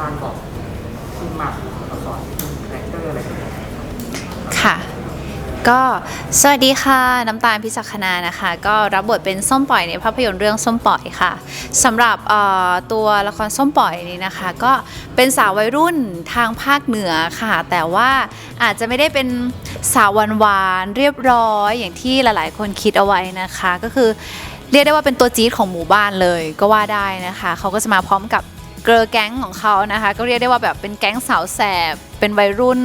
ตาลบอกที่มาของละครคาแรคเตอร์อะไรเป็นยังไงครับค่ะ ก็สวัสดีค่ะ น้ำตาลพิจักคณานะคะ ก็รับบทเป็นส้มปล่อยในภาพยนตร์เรื่องส้มปล่อยค่ะสำหรับเอ่อตัวละครส้มปล่อยนี้นะคะ ก็เป็นสาววัยรุ่นทางภาคเหนือค่ะ แต่ว่าอาจจะไม่ได้เป็นสาวหวานๆเรียบร้อยอย่างที่หลายๆ คนคิดเอาไว้นะคะ ก็คือเรียกได้ว่าเป็นตัวจี๊ดของหมู่บ้านเลยก็ว่าได้นะคะ เขาก็จะมาพร้อมกับ เกอร์แก๊งของเขานะคะ ก็เรียกได้ว่าแบบเป็นแก๊งสาวแสบ เป็นวัยรุ่น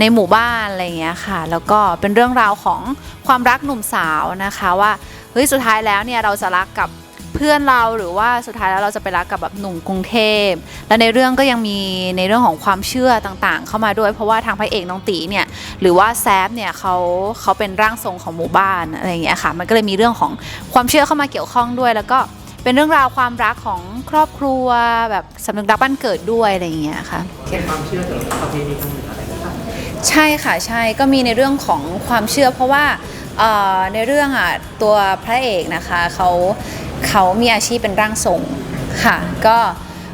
ในหมู่บ้านอะไรอย่างเงี้ยค่ะ แล้วก็เป็นเรื่องราวของความรักหนุ่มสาวนะคะว่าเฮ้ยสุดท้ายแล้วเนี่ยเราจะรักกับเพื่อนเราหรือว่าสุดท้ายแล้วเราจะไปรักกับแบบหนุ่มกรุงเทพ และในเรื่องก็ยังมีในเรื่องของความเชื่อต่างๆ เข้ามาด้วย เพราะว่าทางพระเอกน้องตีเนี่ยหรือว่าแซฟเนี่ยเขาเขาเป็นร่างทรงของหมู่บ้านอะไรอย่างเงี้ยค่ะมันก็เลยมีเรื่องของความเชื่อเข้ามาเกี่ยวข้องด้วย แล้วก็ เป็นเรื่องราวความรักของครอบครัวแบบสำนึกรักบ้านเกิดด้วยอะไรอย่างเงี้ยค่ะ เป็นความเชื่อเกี่ยวกับประเพณีทางเหนืออะไรนะครับใช่ค่ะใช่ก็มีในเรื่องของความเชื่อเพราะว่าเอ่อในเรื่องอะตัวพระเอกนะคะเขาเขามีอาชีพเป็นร่างทรงค่ะก็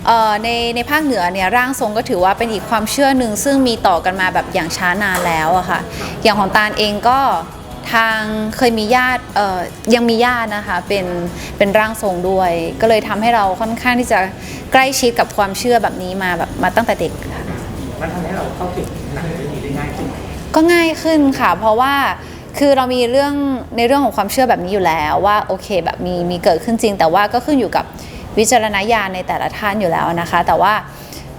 เอ่อในในภาคเหนือเนี่ยร่างทรงก็ถือว่าเป็นอีกความเชื่อหนึ่งซึ่งมีต่อกันมาแบบอย่างช้านานแล้วอะค่ะอย่างของตาลเองก็ ทางเคยมีญาติเอ่อยังมีญาตินะคะเป็นเป็นร่างทรงด้วย ก็เลยทำให้เราค่อนข้างที่จะใกล้ชิดกับความเชื่อแบบนี้มาแบบมาตั้งแต่เด็กค่ะมันทำให้เราเข้าถึงหนังเรื่องนี้ได้ง่ายขึ้นไหมก็ง่ายขึ้นค่ะ เพราะว่าคือเรามีเรื่องในเรื่องของความเชื่อแบบนี้อยู่แล้วว่าโอเคแบบมีมีเกิดขึ้นจริง แต่ว่าก็ขึ้นอยู่กับวิจารณญาณในแต่ละท่านอยู่แล้วนะคะ แต่ว่า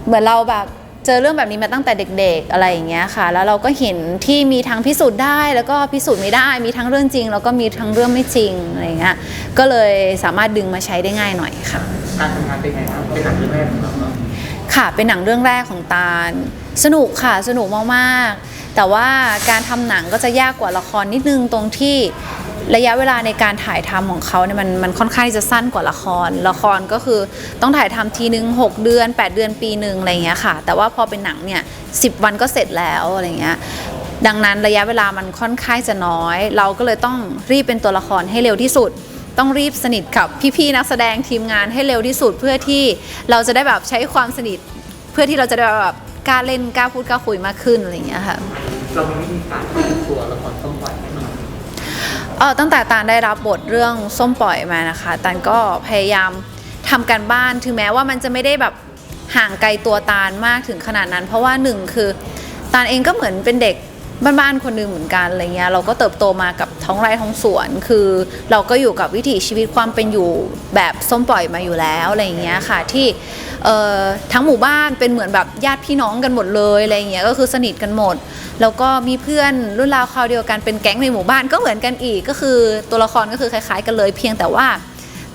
เหมือนเราแบบ เจอเรื่องแบบนี้มาตั้งแต่เด็กๆอะไรอย่างเงี้ยค่ะ แล้วเราก็เห็นที่มีทั้งพิสูจน์ได้ แล้วก็พิสูจน์ไม่ได้ มีทั้งเรื่องจริง แล้วก็มีทั้งเรื่องไม่จริงอะไรอย่างเงี้ย ก็เลยสามารถดึงมาใช้ได้ง่ายหน่อยค่ะ การทำงานเป็นไงครับเป็นหนังเรื่องแรกของเราเนอะค่ะเป็นหนังเรื่องแรกของตาล สนุกค่ะสนุกมากๆ แต่ว่าการทำหนังก็จะยากกว่าละครนิดนึงตรงที่ ระยะเวลาในการถ่ายทำของเขาเนี่ยมันมันค่อนข้างที่จะสั้นกว่าละคร ละครก็คือต้องถ่ายทำทีนึง 6 เดือน 8 เดือนปีหนึ่งอะไรเงี้ยค่ะ แต่ว่าพอเป็นหนังเนี่ยสิวันก็เสร็จแล้วอะไรเงี้ยดังนั้นระยะเวลามันค่อนข้างจะน้อย เราก็เลยต้องรีบเป็นตัวละครให้เร็วที่สุด ต้องรีบสนิทกับพี่ๆนักแสดงทีมงานให้เร็วที่สุดเพื่อที่เราจะได้แบบใช้ความสนิท เพื่อที่เราจะได้แบบกล้าเล่นกล้าพูดกล้าคุยมากขึ้นอะไรอย่างเงี้ยค่ะเรามีวิธีการตัวละครส้มปล่อยไหมครับ เออตั้งแต่ตาลได้รับบทเรื่องส้มปล่อยมานะคะตาลก็พยายามทำการบ้านถึงแม้ว่ามันจะไม่ได้แบบห่างไกลตัวตาลมากถึงขนาดนั้น เพราะว่าหนึ่งคือตาลเองก็เหมือนเป็นเด็กบ้านๆคนหนึ่งเหมือนกันอะไรเงี้ยเราก็เติบโตมากับท้องไร่ท้องสวน คือเราก็อยู่กับวิถีชีวิตความเป็นอยู่แบบส้มปล่อยมาอยู่แล้วอะไรเงี้ยค่ะที่ ทั้งหมู่บ้านเป็นเหมือนแบบญาติพี่น้องกันหมดเลยอะไรเงี้ยก็คือสนิทกันหมด แล้วก็มีเพื่อนรุ่นราวคราวเดียวกันเป็นแก๊งในหมู่บ้านก็เหมือนกันอีกก็คือตัวละครก็คือคล้าย ๆ กันเลย เพียงแต่ว่า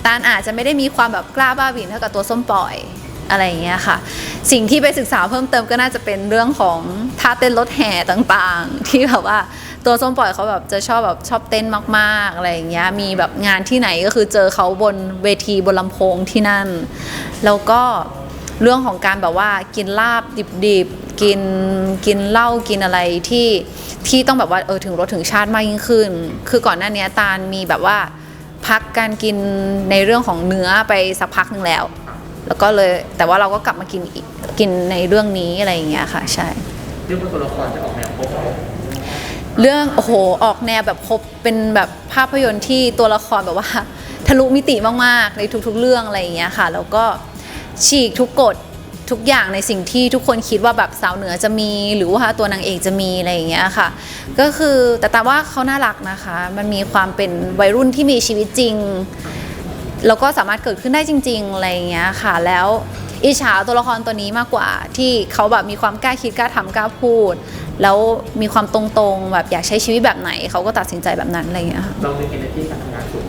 ตาลอาจจะไม่ได้มีความแบบกล้าบ้าบิ่นเท่ากับตัวส้มปล่อยอะไรอย่างเงี้ยค่ะ สิ่งที่ไปศึกษาเพิ่มเติมก็น่าจะเป็นเรื่องของท่าเต้นรถแห่ต่างๆ ที่แบบว่าตัวส้มปล่อยเขาแบบจะชอบแบบชอบเต้นมาก ๆ อะไรอย่างเงี้ยมีแบบงานที่ไหนก็คือเจอเขาบนเวทีบนลำโพงที่นั่น แล้วก็ เรื่องของการแบบว่ากินลาบดิบๆ กินกินเหล้ากินอะไรที่ที่ต้องแบบว่าเออถึงรสถึงชาติมากยิ่งขึ้น คือก่อนหน้านี้ตาลมีแบบว่าพักการกินในเรื่องของเนื้อไปสักพักหนึ่งแล้ว แล้วก็เลยแต่ว่าเราก็กลับมากินกินในเรื่องนี้อะไรอย่างเงี้ยค่ะ ใช่เรื่องตัวละครจะออกแนวโป๊ะเรื่องโอ้โหออกแนวแบบครบเป็นแบบภาพยนตร์ที่ตัวละครแบบว่าทะลุมิติมากๆ ในทุกๆ เรื่องอะไรอย่างเงี้ยค่ะ แล้วก็ ฉีกทุกกฎทุกอย่างในสิ่งที่ทุกคนคิดว่าแบบสาวเหนือจะมี หรือว่าตัวนางเอกจะมีอะไรอย่างเงี้ยค่ะ ก็คือแต่แต่ว่าเขาน่ารักนะคะ มันมีความเป็นวัยรุ่นที่มีชีวิตจริง แล้วก็สามารถเกิดขึ้นได้จริง ๆ อะไรอย่างเงี้ยค่ะ แล้วอิจฉาตัวละครตัวนี้มากกว่าที่เขาแบบมีความกล้าคิดกล้าทำกล้าพูด แล้วมีความตรงๆแบบอยากใช้ชีวิตแบบไหนเขาก็ตัดสินใจแบบนั้นอะไรอย่างเงี้ยค่ะ เรามี energy การทำงานสูง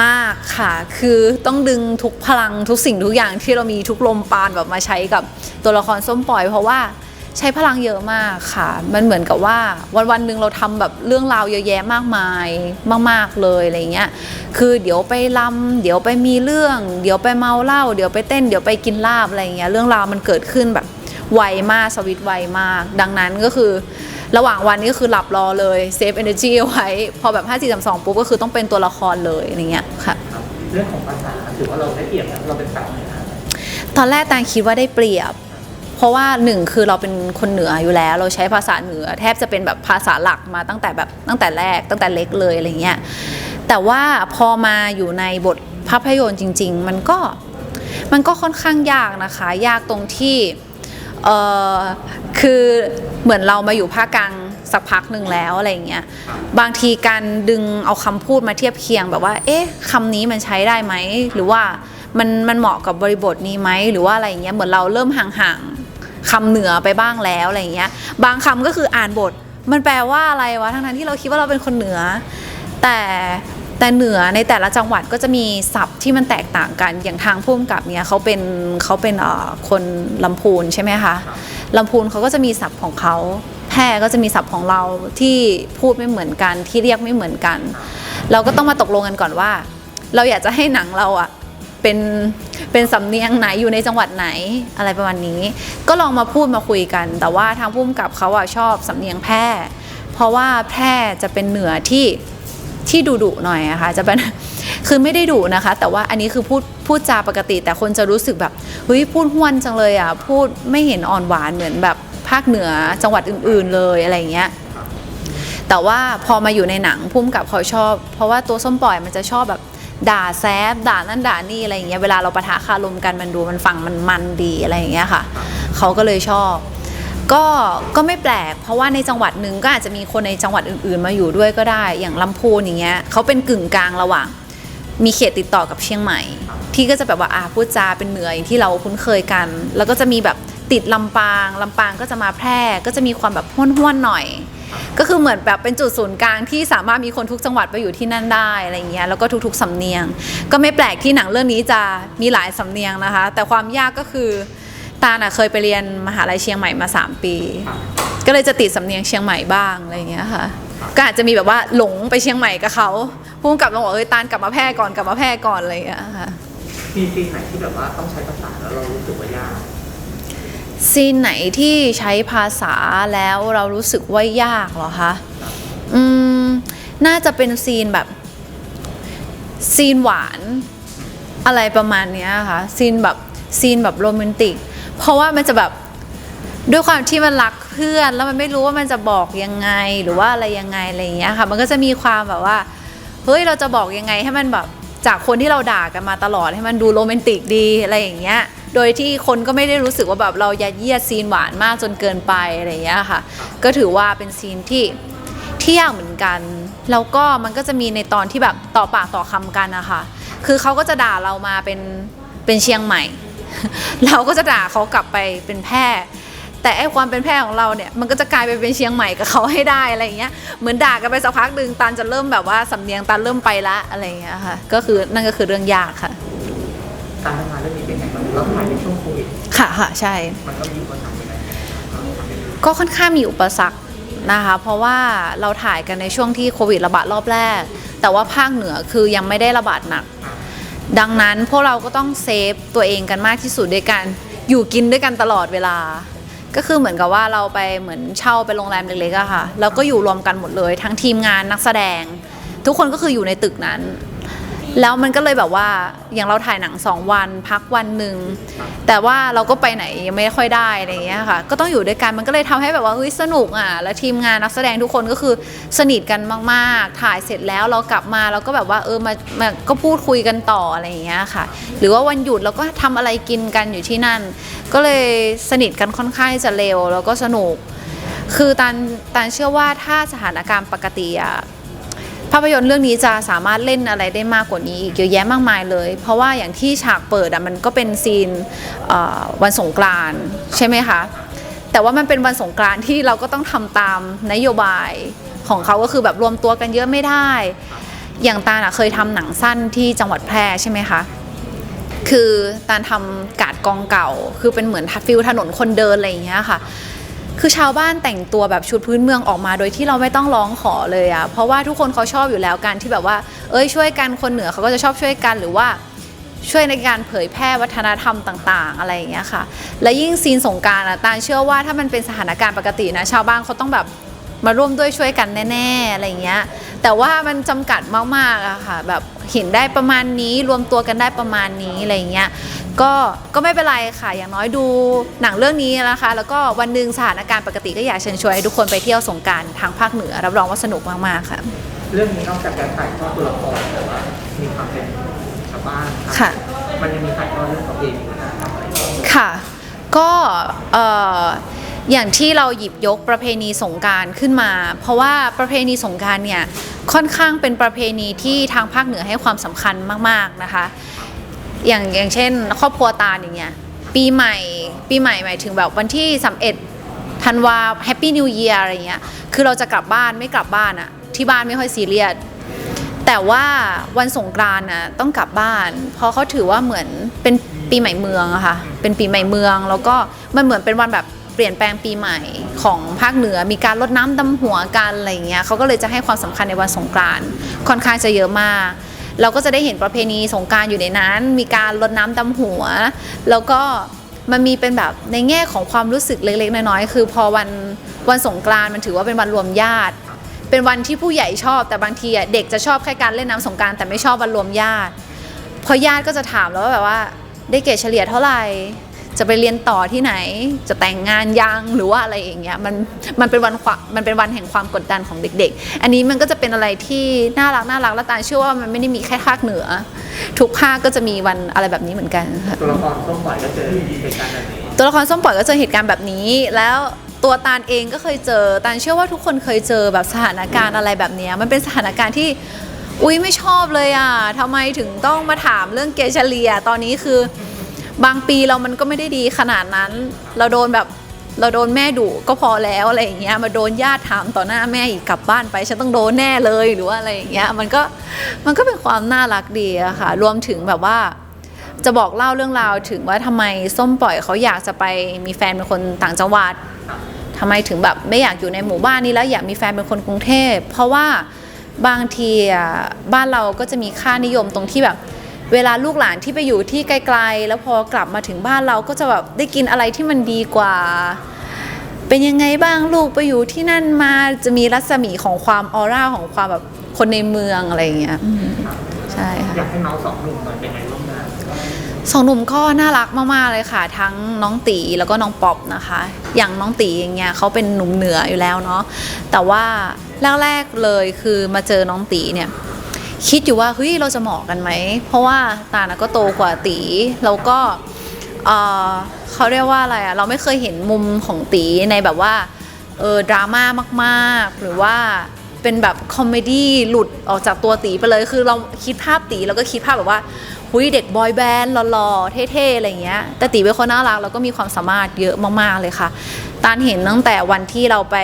มากค่ะ คือต้องดึงทุกพลังทุกสิ่งทุกอย่างที่เรามีทุกลมปานแบบมาใช้กับตัวละครส้มปล่อย เพราะว่าใช้พลังเยอะมากค่ะ มันเหมือนกับว่าวันวันหนึ่งเราทำแบบเรื่องราวเยอะแยะมากมายมาก ๆเลยอะไรเงี้ย คือเดี๋ยวไปลำเดี๋ยวไปมีเรื่อง เดี๋ยวไปเมาเหล้า เดี๋ยวไปเต้น เดี๋ยวไปกินลาบอะไรเงี้ย เรื่องราวมันเกิดขึ้นแบบไวมากสวิตไวมาก ดังนั้นก็คือ ระหว่างวันนี้ก็คือหลับรอเลยเซฟเอเนอร์จีเอาไว้ พอแบบ 5 4 3 2 ปุ๊บก็คือต้องเป็นตัวละครเลยอะไรเงี้ยค่ะครับเรื่องของภาษาถือว่าเราได้เปรียบนะเราเป็นสาวเหนือตอนแรกตานคิดว่าได้เปรียบ เพราะว่าหนึ่งคือเราเป็นคนเหนืออยู่แล้ว เราใช้ภาษาเหนือ แทบจะเป็นแบบภาษาหลักมาตั้งแต่แบบตั้งแต่แรกตั้งแต่เล็กเลยอะไรเงี้ยแต่ว่าพอมาอยู่ในบทภาพยนตร์จริง ๆ มันก็มันก็ค่อนข้างยากนะคะ ยากตรงที่ เออคือเหมือนเรามาอยู่ภาคกลางสักพักหนึ่งแล้วอะไรเงี้ยบางทีการดึงเอาคำพูดมาเทียบเคียงแบบว่า เอ๊ะคำนี้มันใช้ได้ไหมหรือว่ามันมันเหมาะกับบริบทนี้ไหมหรือว่าอะไรเงี้ยเหมือนเราเริ่มห่างๆคำเหนือไปบ้างแล้วอะไรเงี้ย บางคำก็คืออ่านบท มันแปลว่าอะไรวะทั้งนั้นที่เราคิดว่าเราเป็นคนเหนือ แต่ แต่เหนือในแต่ละจังหวัดก็จะมีศัพท์ที่มันแตกต่างกันอย่างทางพุ่มกับเนี่ยเขาเป็นเขาเป็นคนลำพูนใช่ไหมคะลำพูนเขาก็จะมีศัพท์ของเขาแพร่ก็จะมีศัพท์ของเราที่พูดไม่เหมือนกันที่เรียกไม่เหมือนกัน เราก็ต้องมาตกลงกันก่อนว่า เราอยากจะให้หนังเราอะเป็นเป็นสำเนียงไหนอยู่ในจังหวัดไหนอะไรประมาณนี้ ก็ลองมาพูดมาคุยกัน แต่ว่าทางผู้กำกับเขาอะชอบสำเนียงแพร่ เพราะว่าแพร่จะเป็นเหนือที่ ที่ดุดุหน่อยอะคะจะเป็นคือไม่ได้ดุนะคะ แต่ว่าอันนี้คือพูดพูดจาปกติ แต่คนจะรู้สึกแบบเฮ้ยพูดห้วนจังเลยอะพูดไม่เห็นอ่อนหวานเหมือนแบบภาคเหนือจังหวัดอื่น ๆ เลยอะไรอย่างเงี้ยแต่ว่าพอมาอยู่ในหนังพุ่มกับเขาชอบ เพราะว่าตัวส้มปล่อยมันจะชอบแบบด่าแซบด่านั่นด่านี่อะไรอย่างเงี้ยเวลาเราปะทะคารมกันมันดูมันฟังมันมันดีอะไรอย่างเงี้ยค่ะเขาก็เลยชอบ ก็ก็ไม่แปลก เพราะว่าในจังหวัดหนึ่งก็อาจจะมีคนในจังหวัดอื่น ๆ มาอยู่ด้วยก็ได้ อย่างลำพูนอย่างเงี้ยเขาเป็นกึ่งกลางระหว่าง มีเขตติดต่อกับเชียงใหม่ ที่ก็จะแบบว่าอาพูดจาเป็นเหนืออย่างที่เราคุ้นเคยกัน แล้วก็จะมีแบบติดลำปางลำปางก็จะมาแพร่ ก็จะมีความแบบห้วนๆหน่อย ก็คือเหมือนแบบเป็นจุดศูนย์กลางที่สามารถมีคนทุกจังหวัดไปอยู่ที่นั่นได้อะไรเงี้ยแล้วก็ทุกๆสำเนียง ก็ไม่แปลกที่หนังเรื่องนี้จะมีหลายสำเนียงนะคะ แต่ความยากก็คือ ตาน่ะเคยไปเรียนมหาลัยเชียงใหม่มา 3 ปี ก็เลยจะติดสำเนียงเชียงใหม่บ้างอะไรเงี้ยค่ะ ก็อาจจะมีแบบว่าหลงไปเชียงใหม่กับเขาพุ่งกลับมาบอกเอ้ยตาลกลับมาแพร่ก่อนกลับมาแพร่ก่อนอะไรเงี้ยค่ะมีซีนไหนที่แบบว่าต้องใช้ภาษาแล้วเรารู้สึกว่ายากซีนไหนที่ใช้ภาษาแล้วเรารู้สึกว่ายากเหรอคะอืมน่าจะเป็นซีนแบบซีนหวานอะไรประมาณเนี้ยค่ะซีนแบบซีนแบบโรแมนติก เพราะว่ามันจะแบบด้วยความที่มันรักเพื่อน แล้วมันไม่รู้ว่ามันจะบอกยังไงหรือว่าอะไรยังไงอะไรอย่างเงี้ยค่ะ มันก็จะมีความแบบว่าเฮ้ยเราจะบอกยังไงให้มันแบบจากคนที่เราด่ากันมาตลอดให้มันดูโรแมนติกดีอะไรอย่างเงี้ย โดยที่คนก็ไม่ได้รู้สึกว่าแบบเรายัดเยียดซีนหวานมากจนเกินไปอะไรอย่างเงี้ยค่ะ ก็ถือว่าเป็นซีนที่ที่ยากเหมือนกัน แล้วก็มันก็จะมีในตอนที่แบบต่อปากต่อคำกันนะคะ คือเขาก็จะด่าเรามาเป็นเป็นเชียงใหม่ เราก็จะด่าเขากลับไปเป็นแพร่แต่ไอ้ความเป็นแพร่ของเราเนี่ยมันก็จะกลายไปเป็นเชียงใหม่กับเขาให้ได้อะไรอย่างเงี้ยเหมือนด่ากันไปสักพักหนึ่งตันจะเริ่มแบบว่าสำเนียงตันเริ่มไปละอะไรอย่างเงี้ยค่ะก็คือนั่นก็คือเรื่องยากค่ะการทำงานเรื่องนี้เป็นไงบ้างเราถ่ายในช่วงโควิดค่ะค่ะใช่มันก็มีอุปสรรคยังไงก็ค่อนข้างมีอุปสรรคนะคะเพราะว่าเราถ่ายกันในช่วงที่โควิดระบาดรอบแรก แต่ว่าภาคเหนือคือยังไม่ได้ระบาดหนัก ดังนั้นพวกเราก็ต้องเซฟตัวเองกันมากที่สุดด้วยกัน อยู่กินด้วยกันตลอดเวลา ก็คือเหมือนกับว่าเราไปเหมือนเช่าไปโรงแรมเล็กๆอะค่ะ แล้วก็อยู่รวมกันหมดเลย ทั้งทีมงานนักแสดง ทุกคนก็คืออยู่ในตึกนั้น แล้วมันก็เลยแบบว่าอย่างเราถ่ายหนังสองวันพักวันหนึ่งแต่ว่าเราก็ไปไหนยังไม่ค่อยได้อะไรอย่างเงี้ยค่ะ ก็ต้องอยู่ด้วยกันมันก็เลยทำให้แบบว่าเฮ้ยสนุกอะแล้วทีมงานนักแสดงทุกคนก็คือสนิทกันมากๆ ถ่ายเสร็จแล้วเรากลับมาเราก็แบบว่าเออมามาก็พูดคุยกันต่ออะไรอย่างเงี้ยค่ะ หรือว่าวันหยุดเราก็ทำอะไรกินกันอยู่ที่นั่น ก็เลยสนิทกันค่อนข้างจะเร็วแล้วก็สนุก คือตันตันเชื่อว่าถ้าสถานการณ์ปกติอะ ภาพยนตร์เรื่องนี้จะสามารถเล่นอะไรได้มากกว่านี้อีกเยอะแยะมากมายเลย เพราะว่าอย่างที่ฉากเปิดอะมันก็เป็นซีนวันสงกรานต์ใช่ไหมคะแต่ว่ามันเป็นวันสงกรานต์ที่เราก็ต้องทำตามนโยบายของเขาก็คือแบบรวมตัวกันเยอะไม่ได้ อย่างตาน่ะเคยทำหนังสั้นที่จังหวัดแพร่ใช่ไหมคะคือตาทำกาดกองเก่า คือเป็นเหมือนฟิลถนนคนเดินอะไรอย่างเงี้ยค่ะ คือชาวบ้านแต่งตัวแบบชุดพื้นเมืองออกมาโดยที่เราไม่ต้องร้องขอเลยอะเพราะว่าทุกคนเขาชอบอยู่แล้วการที่แบบว่า เอ้ยช่วยกันคนเหนือเขาก็จะชอบช่วยกันหรือว่าช่วยในการเผยแพร่วัฒนธรรมต่าง ๆ อะไรอย่างเงี้ยค่ะ และยิ่งซีนสงการอะตาลเชื่อว่าถ้ามันเป็นสถานการณ์ปกตินะ ชาวบ้านเขาต้องแบบมาร่วมด้วยช่วยกันแน่ๆอะไรอย่างเงี้ย แต่ว่ามันจำกัดมากๆอะค่ะแบบเห็นได้ประมาณนี้รวมตัวกันได้ประมาณนี้อะไรอย่างเงี้ย ก็ก็ไม่เป็นไรค่ะ อย่างน้อยดูหนังเรื่องนี้นะคะ แล้วก็วันหนึ่งสถานการณ์ปกติก็อยากเชิญชวนให้ทุกคนไปเที่ยวสงกรารทางภาคเหนือ รับรองว่าสนุกมากๆค่ะ เรื่องนี้นอกจากการถ่ายทอดตัวละครแต่ว่ามีความเป็นชาวบ้านค่ะ มันยังมีถ่ายทอดเรื่องประเพณีวัฒนธรรมอะไรอย่างเงี้ยค่ะ ก็เอ่ออย่างที่เราหยิบยกประเพณีสงกรารขึ้นมา เพราะว่าประเพณีสงกรารเนี่ยค่อนข้างเป็นประเพณีที่ทางภาคเหนือให้ความสำคัญมากๆนะคะ อย่างอย่างเช่น ครอบครัวตาลอย่างเงี้ยปีใหม่ปีใหม่หมายถึงแบบวันที่ส31ธันวาแฮปปี้นิวเยียร์อะไรเงี้ยคือเราจะกลับบ้านไม่กลับบ้านอะที่บ้านไม่ค่อยซีเรียสแต่ว่าวันสงกรานต์นะต้องกลับบ้าน เพราะเขาถือว่าเหมือนเป็นปีใหม่เมืองอะค่ะเป็นปีใหม่เมือง แล้วก็มันเหมือนเป็นวันแบบเปลี่ยนแปลงปีใหม่ของภาคเหนือมีการลดน้ำดำหัวกันอะไรเงี้ยเขาก็เลยจะให้ความสำคัญในวันสงกรานต์ค่อนข้างจะเยอะมาก เราก็จะได้เห็นประเพณีสงการอยู่ในนั้น มีการรดน้ำดำหัว แล้วก็มันมีเป็นแบบในแง่ของความรู้สึกเล็กๆน้อยๆคือพอวันวันสงกรานต์มันถือว่าเป็นวันรวมญาติ เป็นวันที่ผู้ใหญ่ชอบ แต่บางทีอะเด็กจะชอบแค่การเล่นน้ำสงการแต่ไม่ชอบวันรวมญาติเพอญาติก็จะถามแล้วว่าแบบว่าได้เกรดเฉลี่ยเท่าไหร่ จะไปเรียนต่อที่ไหน จะแต่งงานยังหรือว่าอะไรอย่างเงี้ยมันมันเป็นวันความมันเป็นวันแห่งความกดดันของเด็ก ๆ อันนี้มันก็จะเป็นอะไรที่น่ารักน่ารักและตาเชื่อว่ามันไม่ได้มีแค่ภาคเหนือ ทุกภาคก็จะมีวันอะไรแบบนี้เหมือนกันค่ะตัวละครส้มปล่อยก็เจอเหตุการณ์แบบนี้ตัวละครส้มปล่อยก็เจอเหตุการณ์แบบนี้แล้วตัวตาลเองก็เคยเจอตาลเชื่อว่าทุกคนเคยเจอแบบสถานการณ์อะไรแบบเนี้ยมันเป็นสถานการณ์ที่อุ้ยไม่ชอบเลยอะทำไมถึงต้องมาถามเรื่องเกรดเฉลี่ยตอนนี้คือ บางปีเรามันก็ไม่ได้ดีขนาดนั้น เราโดนแบบเราโดนแม่ดุก็พอแล้วอะไรอย่างเงี้ยมาโดนญาติถามต่อหน้าแม่อีกกลับบ้านไปฉันต้องโดนแน่เลยหรือว่าอะไรอย่างเงี้ยมันก็มันก็เป็นความน่ารักดีอะค่ะ รวมถึงแบบว่า จะบอกเล่าเรื่องราวถึงว่าทำไมส้มปล่อยเขาอยากจะไปมีแฟนเป็นคนต่างจังหวัดทำไมถึงแบบไม่อยากอยู่ในหมู่บ้านนี้แล้วอยากมีแฟนเป็นคนกรุงเทพเพราะว่าบางทีบ้านเราก็จะมีค่านิยมตรงที่แบบ เวลาลูกหลานที่ไปอยู่ที่ไกลๆ แล้วพอกลับมาถึงบ้านเราก็จะแบบได้กินอะไรที่มันดีกว่า เป็นยังไงบ้างลูกไปอยู่ที่นั่นมาจะมีรัศมีของความออร่าของความแบบคนในเมืองอะไรอย่างเงี้ยอืมใช่ค่ะอยากให้เมาส์สองหนุ่มหน่อยเป็นไงร่วมงานสองหนุ่มก็น่ารักมากๆเลยค่ะ ทั้งน้องตีแล้วก็น้องป๊อปนะคะ อย่างน้องตีอย่างเงี้ยเขาเป็นหนุ่มเหนืออยู่แล้วเนาะแต่ว่าแรกๆเลยคือมาเจอน้องตีเนี่ย คิดอยู่ว่าเฮ้ยเราจะเหมาะกันไหม เพราะว่าตานะก็โตกว่าตีแล้วก็เอ่อเขาเรียกว่าอะไรอะเราไม่เคยเห็นมุมของตีในแบบว่าเออดราม่ามากๆ หรือว่าเป็นแบบคอมเมดี้หลุดออกจากตัวตีไปเลยคือเราคิดภาพตีแล้วก็คิดภาพแบบว่าหุยเด็กบอยแบนด์หล่อๆเท่ๆอะไรเงี้ยแต่ตีเป็นคนน่ารักแล้วก็มีความสามารถเยอะมากๆเลยค่ะตานเห็นตั้งแต่วันที่เราไป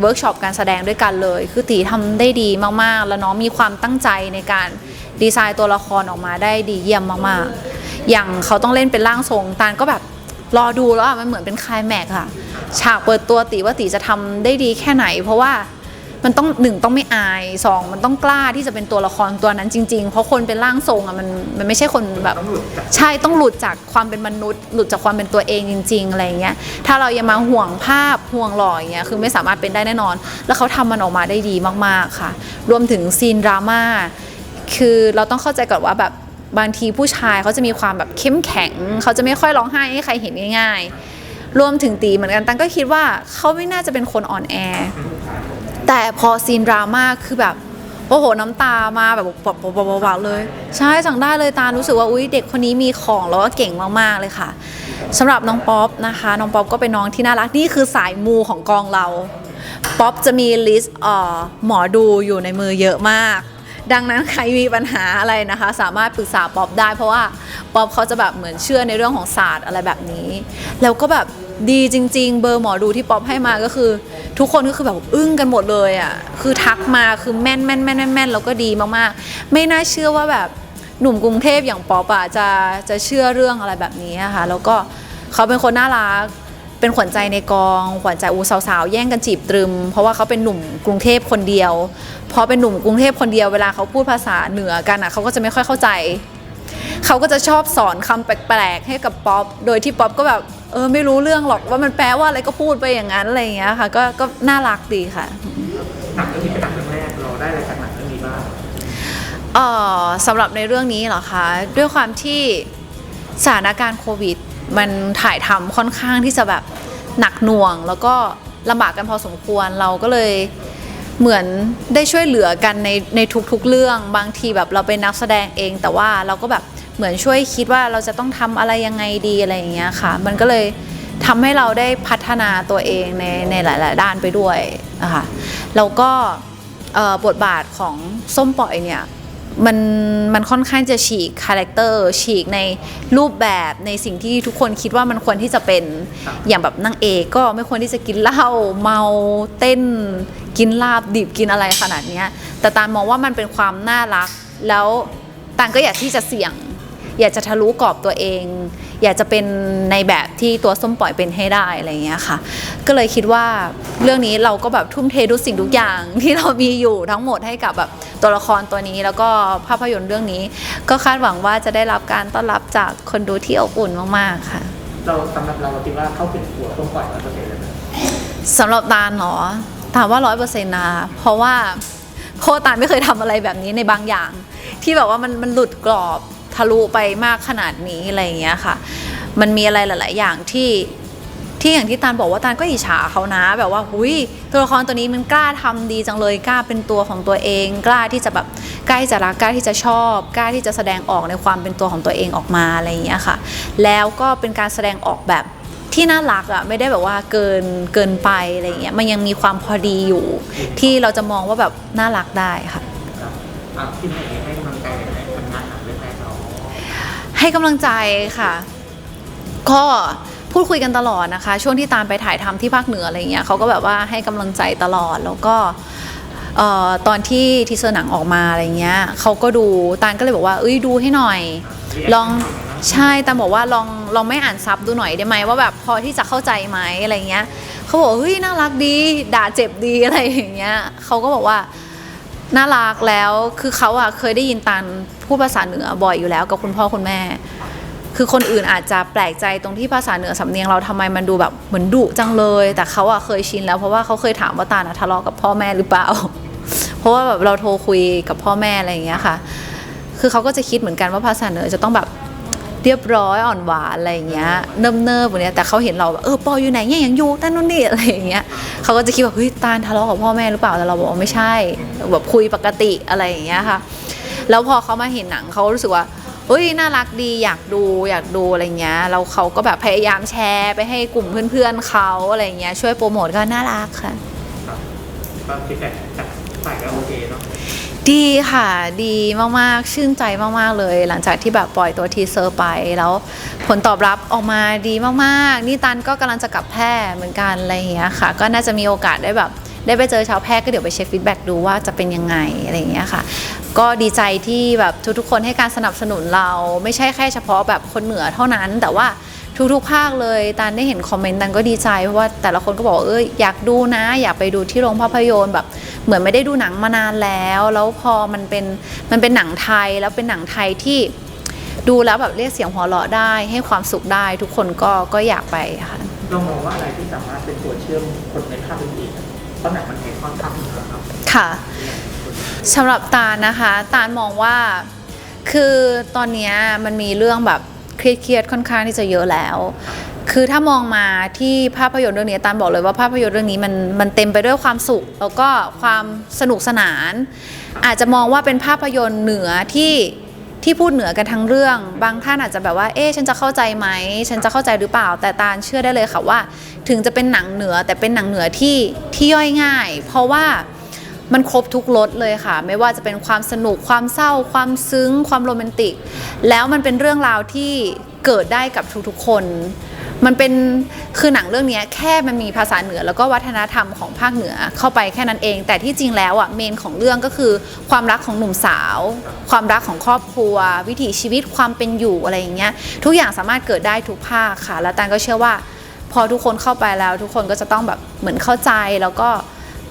เวิร์กช็อปการแสดงด้วยกันเลย คือตีทำได้ดีมากๆ แล้วน้องมีความตั้งใจในการดีไซน์ตัวละครออกมาได้ดีเยี่ยมมากๆ อย่างเขาต้องเล่นเป็นร่างทรงตานก็แบบรอดูแล้วอะมันเหมือนเป็นคลายแม็กค่ะ ฉากเปิดตัวตีว่าตีจะทำได้ดีแค่ไหน เพราะว่า มันต้องหนึ่งต้องไม่อายสองมันต้องกล้าที่จะเป็นตัวละครตัวนั้นจริงๆ เพราะคนเป็นร่างทรงอะมันมันไม่ใช่คนแบบต้องหลุดจากใช่ต้องหลุดจากความเป็นมนุษย์ หลุดจากความเป็นตัวเองจริง ๆ อะไรเงี้ยถ้าเรายังมาห่วงภาพห่วงหล่ออย่างเงี้ยคือไม่สามารถเป็นได้แน่นอน แล้วเขาทำมันออกมาได้ดีมากๆค่ะ รวมถึงซีนดราม่าคือเราต้องเข้าใจก่อนว่าแบบบางทีผู้ชายเขาจะมีความแบบเข้มแข็ง เขาจะไม่ค่อยร้องไห้ให้ใครเห็นง่าย ๆ รวมถึงตีเหมือนกันตันก็คิดว่าเขาไม่น่าจะเป็นคนอ่อนแอ แต่พอซีนดราม่าคือแบบโอ้โหน้ำตามาแบบปบๆๆๆเลย ใช่สั่งได้เลยตารู้สึกว่าอุ้ยเด็กคนนี้มีของแล้วก็เก่งมากๆเลยค่ะสำหรับน้องป๊อปนะคะ น้องป๊อปก็เป็นน้องที่น่ารักนี่คือสายมูของกองเรา ป๊อปจะมีลิสต์หมอดูอยู่ในมือเยอะมาก ดังนั้นใครมีปัญหาอะไรนะคะ สามารถปรึกษาป๊อปได้ เพราะว่าป๊อปเขาจะแบบเหมือนเชื่อในเรื่องของศาสตร์อะไรแบบนี้ แล้วก็แบบดีจริง ๆ เบอร์หมอดูที่ป๊อปให้มาก็คือ ทุกคนก็คือแบบอึ้งกันหมดเลยอะคือทักมาคือแม่นแม่นแม่นแม่นแม่นแล้วก็ดีมากๆ ไม่น่าเชื่อว่าแบบหนุ่มกรุงเทพอย่างป๊อปอะจะจะเชื่อเรื่องอะไรแบบนี้อะค่ะแล้วก็เขาเป็นคนน่ารักเป็นขวัญใจในกองขวัญใจอูสาวๆแย่งกันจีบตรึม เพราะว่าเขาเป็นหนุ่มกรุงเทพคนเดียว พอเป็นหนุ่มกรุงเทพคนเดียวเวลาเขาพูดภาษาเหนือกันอะเขาก็จะไม่ค่อยเข้าใจ เขาก็จะชอบสอนคำแปลกๆให้กับป๊อปโดยที่ป๊อปก็แบบ เออไม่รู้เรื่องหรอกว่ามันแปลว่าอะไรก็พูดไปอย่างนั้นอะไรอย่างเงี้ยค่ะ ก็ก็น่ารักดีค่ะ หนังเรื่องนี้เป็นหนังเรื่องแรกเราได้อะไรจากหนังเรื่องนี้บ้างเอ่อสำหรับในเรื่องนี้เหรอคะด้วยความที่สถานการณ์โควิด มันถ่ายทำค่อนข้างที่จะแบบหนักหน่วง แล้วก็ลำบากกันพอสมควรเราก็เลยเหมือนได้ช่วยเหลือกันในในทุกๆเรื่องบางทีแบบเราเป็นนักแสดงเอง แต่ว่าเราก็แบบ เหมือนช่วยคิดว่าเราจะต้องทำอะไรยังไงดีอะไรอย่างเงี้ยค่ะ มันก็เลยทำให้เราได้พัฒนาตัวเองในในหลาย ๆ ด้านไปด้วยนะคะแล้วก็บทบาทของส้มปล่อยเนี่ยมันมันค่อนข้างจะฉีกคาแรคเตอร์ฉีกในรูปแบบในสิ่งที่ทุกคนคิดว่ามันควรที่จะเป็นอย่างแบบนางเอกก็ไม่ควรที่จะกินเหล้าเมาเต้น กินลาบดิบกินอะไรขนาดนี้แต่ตานมองว่ามันเป็นความน่ารัก แล้วตานก็อยากที่จะเสี่ยง อยากจะทะลุกรอบตัวเอง อยากจะเป็นในแบบที่ตัวส้มปล่อยเป็นให้ได้อะไรอย่างเงี้ยค่ะ ก็เลยคิดว่าเรื่องนี้เราก็แบบทุ่มเททุกสิ่งทุกอย่างที่เรามีอยู่ทั้งหมดให้กับแบบตัวละครตัวนี้แล้วก็ภาพยนตร์เรื่องนี้ ก็คาดหวังว่าจะได้รับการต้อนรับจากคนดูที่อบอุ่นมากๆค่ะ เราสำหรับเราเราคิดว่าเข้าถึงตัวต้องปล่อยร้อยเปอร์เซ็นต์เลยไหมสำหรับตาลเหรอถามว่าร้อยเปอร์เซ็นต์นะ เพราะว่าเพราะว่าตาลไม่เคยทำอะไรแบบนี้ในบางอย่าง ที่แบบว่ามันมันหลุดกรอบ ทะลุไปมากขนาดนี้อะไรอย่างเงี้ยค่ะ มันมีอะไรหลาย ๆ อย่างที่ที่อย่างที่ตาลบอกว่าตาลก็อิจฉาเขานะ แบบว่าหุยตัวละครตัวนี้มันกล้าทำดีจังเลยกล้าเป็นตัวของตัวเอง กล้าที่จะแบบกล้าที่จะรักกล้าที่จะชอบ กล้าที่จะแสดงออกในความเป็นตัวของตัวเองออกมาอะไรอย่างเงี้ยค่ะ แล้วก็เป็นการแสดงออกแบบที่น่ารักอะ่ะไม่ได้แบบว่าเกินเกินไปอะไรเงี้ยมันยังมีความพอดีอยู่ ที่เราจะมองว่าแบบน่ารักได้ค่ะ ให้กำลังใจค่ะ ก็พูดคุยกันตลอดนะคะ ช่วงที่ตามไปถ่ายทำที่ภาคเหนืออะไรเงี้ยเขาก็แบบว่าให้กำลังใจตลอดแล้วก็ตอนที่ทีเซอร์หนังออกมาอะไรเงี้ยเขาก็ดูตานก็เลยบอกว่าเอ้ยดูให้หน่อย ลองใช่ตามบอกว่าลองลองไม่อ่านซับดูหน่อยได้ไหมว่าแบบพอที่จะเข้าใจไหมอะไรเงี้ยเขาบอกเฮ้ยน่ารักดีด่าเจ็บดีอะไรอย่างเงี้ยเขาก็บอกว่า น่ารักแล้วคือเขาอะเคยได้ยินตานพูดภาษาเหนือบ่อยอยู่แล้วกับคุณพ่อคุณแม่ คือคนอื่นอาจจะแปลกใจตรงที่ภาษาเหนือสำเนียงเราทำไมมันดูแบบเหมือนดุจังเลย แต่เขาอะเคยชินแล้วเพราะว่าเขาเคยถามว่าตาลอะทะเลาะกับพ่อแม่หรือเปล่า เพราะว่าแบบเราโทรคุยกับพ่อแม่อะไรอย่างเงี้ยค่ะ คือเขาก็จะคิดเหมือนกันว่าภาษาเหนือจะต้องแบบ เรียบร้อยอ่อนหวานอะไรอย่างเงี้ยเนิบเนิบๆแบบเนี้ยแต่เขาเห็นเราแบบเออปออยู่ไหนเนี่ยยังอยู่นั่นนู่นนี่อะไรอย่างเงี้ยเขาก็จะคิดว่าเฮ้ยตาลทะเลาะกับพ่อแม่หรือเปล่าแต่เราบอกว่าไม่ใช่แบบคุยปกติอะไรอย่างเงี้ยค่ะ แล้วพอเขามาเห็นหนังเขารู้สึกว่าเฮ้ยน่ารักดีอยากดูอยากดูอะไรเงี้ยแล้วเขาก็แบบพยายามแชร์ไปให้กลุ่มเพื่อนๆเขาอะไรเงี้ยช่วยโปรโมทก็น่ารักค่ะครับก็ฟีดแบ็กจากฝ่ายก็โอเคเนาะ ดีค่ะ ดีมากๆ ชื่นใจมากๆเลย หลังจากที่แบบปล่อยตัวทีเซอร์ไป แล้วผลตอบรับออกมาดีมากๆ นี่ตันก็กำลังจะกลับแพร่เหมือนกันอะไรอย่างเงี้ยค่ะ ก็น่าจะมีโอกาสได้แบบได้ไปเจอชาวแพร่ก็เดี๋ยวไปเช็คฟีดแบ็กดูว่าจะเป็นยังไงอะไรอย่างเงี้ยค่ะ ก็ดีใจที่แบบทุกๆคนให้การสนับสนุนเราไม่ใช่แค่เฉพาะแบบคนเหนือเท่านั้นแต่ว่า ทุกๆ ภาคเลยตันได้เห็นคอมเมนต์ตันก็ดีใจเพราะว่าแต่ละคนก็บอกว่าเอ้ยอยากดูนะ อยากไปดูที่โรงภาพยนตร์แบบ เหมือนไม่ได้ดูหนังมานานแล้ว แล้วพอมันเป็นมันเป็นหนังไทยแล้วเป็นหนังไทยที่ดูแล้วแบบเรียกเสียงหัวเราะได้ ให้ความสุขได้ทุกคนก็ก็อยากไปค่ะเรามองว่าอะไรที่สามารถเป็นตัวเชื่อมคนในภาพอื่นๆเพราะหนังมันเห็นค่อนข้างเหนือครับค่ะสำหรับตาลนะคะ ตาลมองว่าคือตอนเนี้ยมันมีเรื่องแบบ เครียดๆค่อนข้างที่จะเยอะแล้ว คือถ้ามองมาที่ภาพยนตร์เรื่องนี้ตาลบอกเลยว่าภาพยนตร์เรื่องนี้มันมันเต็มไปด้วยความสุข แล้วก็ความสนุกสนาน อาจจะมองว่าเป็นภาพยนตร์เหนือที่ที่พูดเหนือกันทั้งเรื่อง บางท่านอาจจะแบบว่า เอ๊ะฉันจะเข้าใจไหม ฉันจะเข้าใจหรือเปล่า แต่ตาลเชื่อได้เลยค่ะว่า ถึงจะเป็นหนังเหนือแต่เป็นหนังเหนือที่ที่ย่อยง่าย เพราะว่า มันครบทุกรสเลยค่ะ ไม่ว่าจะเป็นความสนุกความเศร้า ความซึ้ง ความโรแมนติก แล้วมันเป็นเรื่องราวที่เกิดได้กับทุกๆคน มันเป็นคือหนังเรื่องนี้แค่มันมีภาษาเหนือแล้วก็วัฒนธรรมของภาคเหนือเข้าไปแค่นั้นเอง แต่ที่จริงแล้วอะเมนของเรื่องก็คือความรักของหนุ่มสาว ความรักของครอบครัว วิถีชีวิตความเป็นอยู่อะไรอย่างเงี้ยทุกอย่างสามารถเกิดได้ทุกภาคค่ะ แล้วตานก็เชื่อว่า พอทุกคนเข้าไปแล้ว ทุกคนก็จะต้องแบบเหมือนเข้าใจแล้วก็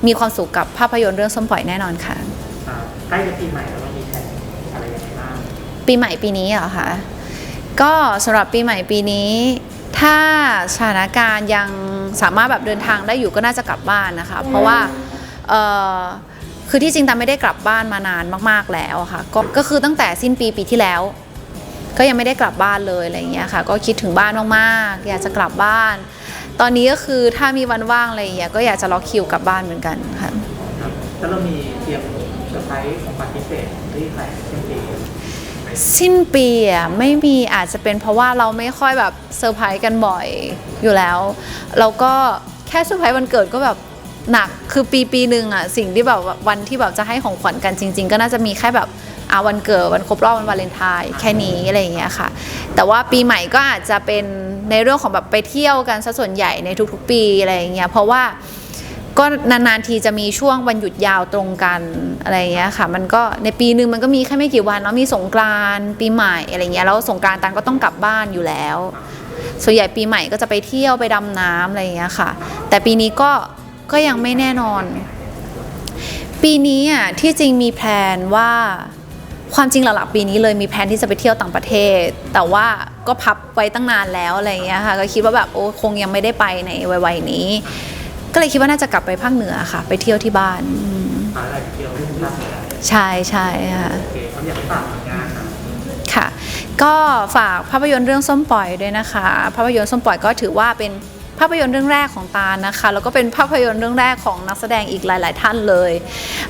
มีความสุขกับภาพยนตร์เรื่องส้มปล่อยแน่นอนค่ะ อ่าใกล้จะปีใหม่แล้วเรามีแผนอะไรยังไงบ้างปีใหม่ปีนี้เหรอคะ ก็สำหรับปีใหม่ปีนี้ ถ้าสถานการณ์ยังสามารถแบบเดินทางได้อยู่ก็น่าจะกลับบ้านนะคะ เพราะว่าเอ่อคือที่จริงตาไม่ได้กลับบ้านมานานมาก ๆแล้วอะค่ะก็ก็คือตั้งแต่สิ้นปีปีที่แล้ว ก็ยังไม่ได้กลับบ้านเลยอะไรอย่างเงี้ยค่ะ ก็คิดถึงบ้านมากๆ อยากจะกลับบ้าน ตอนนี้ก็คือถ้ามีวันว่างอะไรอย่างเงี้ยก็อยากจะล็อกคิวกลับบ้านเหมือนกันค่ะครับแล้วเรามีเตรียมเซอร์ไพรส์ของขวัญพิเศษที่ใครเช่นปีสิ้นปีอะไม่มีอาจจะเป็นเพราะว่าเราไม่ค่อยแบบเซอร์ไพรส์กันบ่อยอยู่แล้ว เราก็แค่เซอร์ไพรส์วันเกิดก็แบบ หนักคือปีปีหนึ่งอะสิ่งที่แบบว่าวันที่แบบจะให้ของขวัญกันจริง ๆ ก็น่าจะมีแค่แบบอาวันเกิดวันครบรอบวันวาเลนไทน์แค่นี้อะไรอย่างเงี้ยค่ะ แต่ว่าปีใหม่ก็อาจจะเป็นในเรื่องของแบบไปเที่ยวกันซะส่วนใหญ่ในทุกๆ ปีอะไรอย่างเงี้ยเพราะว่าก็นานๆทีจะมีช่วงวันหยุดยาวตรงกันอะไรอย่างเงี้ยค่ะ มันก็ในปีหนึ่งมันก็มีแค่ไม่กี่วันเนาะมีสงกรานต์ปีใหม่อะไรเงี้ยแล้วสงกรานต์ตันก็ต้องกลับบ้านอยู่แล้ว ส่วนใหญ่ปีใหม่ก็จะไปเที่ยวไปดำน้ำอะไรอย่างเงี้ยค่ะ แต่ปีนี้ก็ ก็ยังไม่แน่นอน ปีนี้อะที่จริงมีแพลนว่าความจริงหลักๆปีนี้เลยมีแพลนที่จะไปเที่ยวต่างประเทศ แต่ว่าก็พับไว้ตั้งนานแล้วอะไรอย่างเงี้ยค่ะก็คิดว่าแบบโอ้คงยังไม่ได้ไปในวัยๆนี้ ก็เลยคิดว่าน่าจะกลับไปภาคเหนือค่ะ ไปเที่ยวที่บ้านอืมหาอะไรเที่ยวที่ภาคเหนือใช่ใช่ค่ะโอเคเขาอยากให้ฝากผลงานครับค่ะ ก็ฝากภาพยนตร์เรื่องส้มปล่อยด้วยนะคะ ภาพยนตร์ส้มปล่อยก็ถือว่าเป็น ภาพยนตร์เรื่องแรกของตาลนะคะ แล้วก็เป็นภาพยนตร์เรื่องแรกของนักแสดงอีกหลาย ๆ ท่านเลย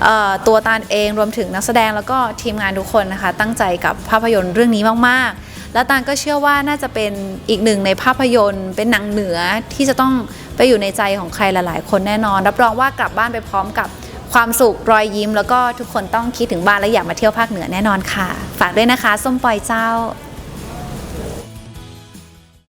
เตัวตาลเองรวมถึงนักแสดงแล้วก็ทีมงานทุกคนนะคะ ตั้งใจกับภาพยนตร์เรื่องนี้มาก ๆและตาลก็เชื่อว่าน่าจะเป็นอีกหนึ่งในภาพยนตร์ เป็นหนังเหนือที่จะต้องไปอยู่ในใจของใครหลาย ๆ คนแน่นอน รับรองว่ากลับบ้านไปพร้อมกับความสุขรอยยิ้ม แล้วก็ทุกคนต้องคิดถึงบ้านและอยากมาเที่ยวภาคเหนือแน่นอนค่ะ ฝากด้วยนะคะ ส้มปล่อยเจ้า